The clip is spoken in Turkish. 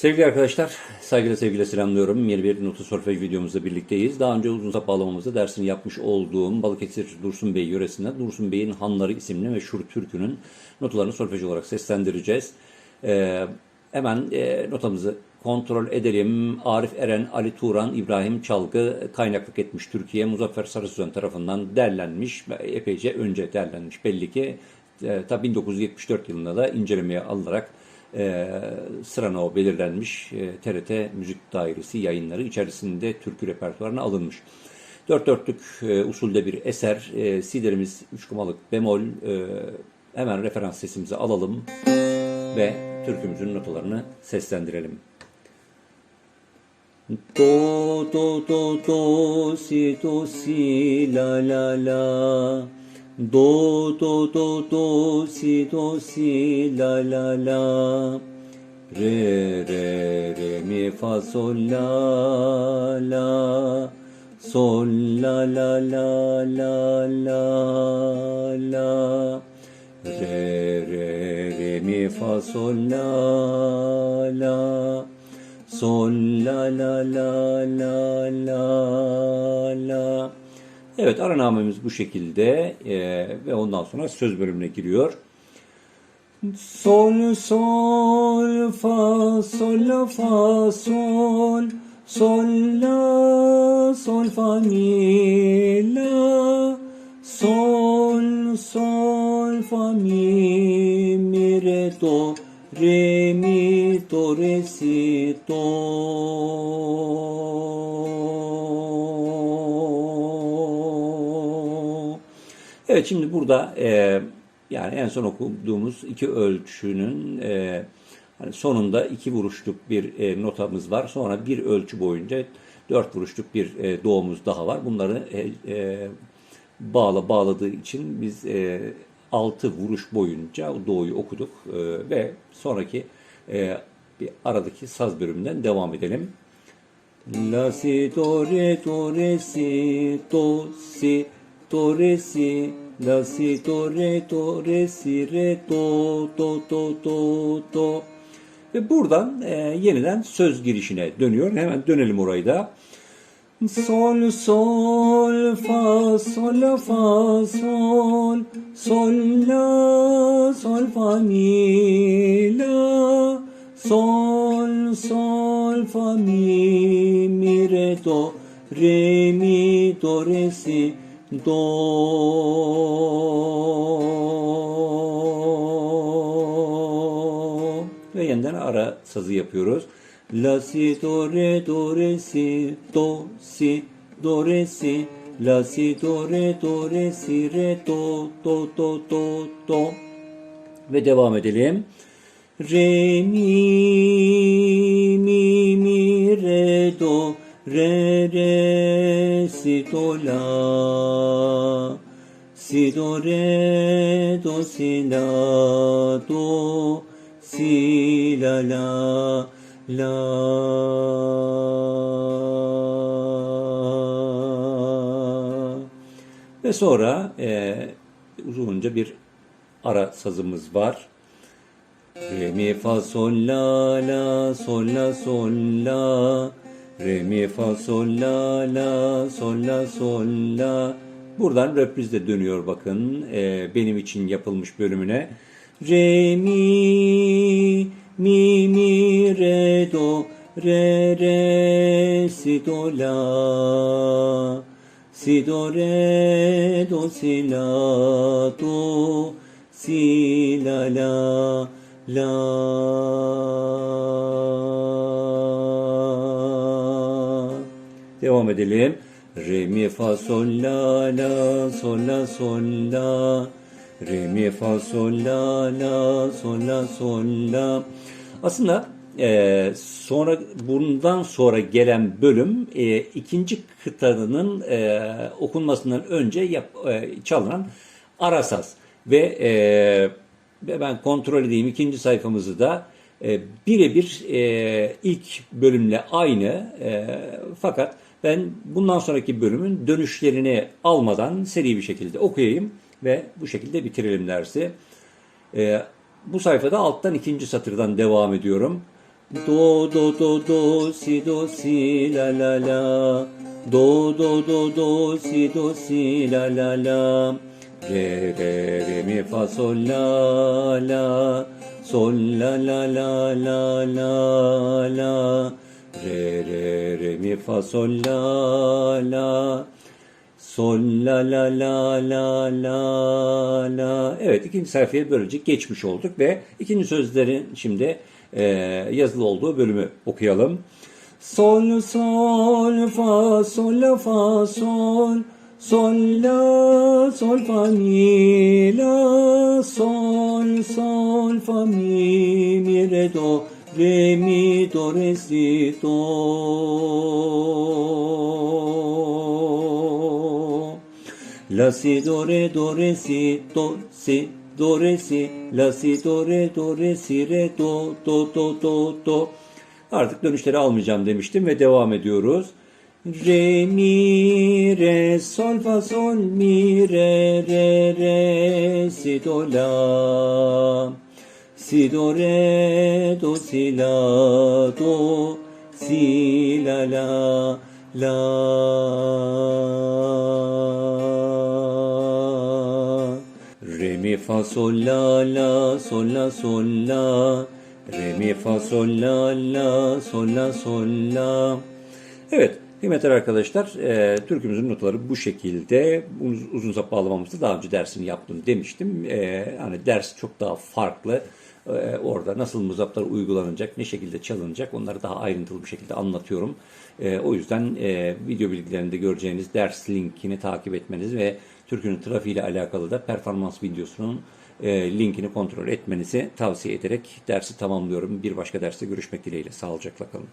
Sevgili arkadaşlar, saygıyla sevgiyle selamlıyorum. Yeni bir notu solfej videomuzda birlikteyiz. Daha önce uzun sap bağlamamızda dersini yapmış olduğum Balıkesir Dursun Bey yöresinde Dursun Bey'in Hanları isimli meşhur türkünün notalarını solfej olarak seslendireceğiz. Ee, hemen e, notamızı kontrol edelim. Arif Eren, Ali Turan, İbrahim Çalgı kaynaklık etmiş Türkiye. Muzaffer Sarısözen tarafından derlenmiş. Epeyce önce derlenmiş belli ki. E, ta 1974 yılında da incelemeye alınarak e, sırana o belirlenmiş e, TRT Müzik Dairesi yayınları içerisinde türkü repertuarına alınmış. Dört dörtlük e, usulde bir eser. E, siderimiz üç kumalık bemol. E, hemen referans sesimizi alalım ve türkümüzün notalarını seslendirelim. Do do do do si do si la la la Do do do do si do si la la la. Re re re mi fa sol la la. Sol la la la la la la. Re re re mi fa sol la la. Sol la la la la la la Evet aranamemiz bu şekilde e, ve ondan sonra söz bölümüne giriyor. Sol sol fa sol la fa sol sol la sol fa mi la sol sol fa mi mi re do re mi do re si do Evet şimdi burada e, yani en son okuduğumuz iki ölçünün e, hani sonunda iki vuruşluk bir e, notamız var. Sonra bir ölçü boyunca dört vuruşluk bir e, doğumuz daha var. Bunları e, e, bağla bağladığı için biz e, altı vuruş boyunca doğuyu okuduk e, ve sonraki e, bir aradaki saz bölümünden devam edelim. La si do re do re si do si do re si la si do re do re si re do do do do do ve buradan e, yeniden söz girişine dönüyor. Hemen dönelim orayı da. Sol sol fa sol la fa sol sol la sol fa mi la sol sol fa mi mi re do re mi do re si do ve yeniden ara sazı yapıyoruz. La si do re do re si do si do re si la si do re do re si re do do do do do ve devam edelim. Re mi mi mi re do re re si do la. Si do re do si la do si la la la. Ve sonra e, uzunca bir ara sazımız var. Re mi fa sol la la sol la sol la Re mi fa sol la la sol la sol la. Buradan reprizde dönüyor bakın e, benim için yapılmış bölümüne. Re mi mi mi re do re re si do la. Si do re do si la do si la la la edelim. Re mi fa sol la la sol la sol la. Re mi fa sol la la sol la sol la. Aslında e, sonra bundan sonra gelen bölüm e, ikinci kıtanın e, okunmasından önce yap, e, çalınan arasaz ve e, ben kontrol edeyim ikinci sayfamızı da e, birebir e, ilk bölümle aynı e, fakat ben bundan sonraki bölümün dönüşlerini almadan seri bir şekilde okuyayım ve bu şekilde bitirelim dersi. Ee, bu sayfada alttan ikinci satırdan devam ediyorum. Do do do do si do si la la la. Do do do do si do si la la la. Re re re mi fa sol la la. Sol la la la la la la. Re re re mi fa sol la la. Sol la la la la la la. Evet ikinci sayfaya böylece geçmiş olduk ve ikinci sözlerin şimdi e, yazılı olduğu bölümü okuyalım. Sol sol fa sol la fa sol sol la sol fa mi la sol sol fa mi mi re do re mi do re si do La si do re do re si do si do re si. La si do re do re si re do do do do do. Artık dönüşleri almayacağım demiştim ve devam ediyoruz. Re mi re sol fa sol mi re re re si do la si do re do si la do si la la la Re mi fa sol la la sol la sol la Re mi fa sol la la sol la sol la Evet kıymetli arkadaşlar e, türkümüzün notaları bu şekilde uzun, uzun bağlamamızda daha önce dersini yaptım demiştim. E, hani ders çok daha farklı. E, orada nasıl muzaplar uygulanacak, ne şekilde çalınacak onları daha ayrıntılı bir şekilde anlatıyorum. E, o yüzden e, video bilgilerinde göreceğiniz ders linkini takip etmeniz ve türkünün trafiği ile alakalı da performans videosunun e, linkini kontrol etmenizi tavsiye ederek dersi tamamlıyorum. Bir başka derste görüşmek dileğiyle. Sağlıcakla kalın.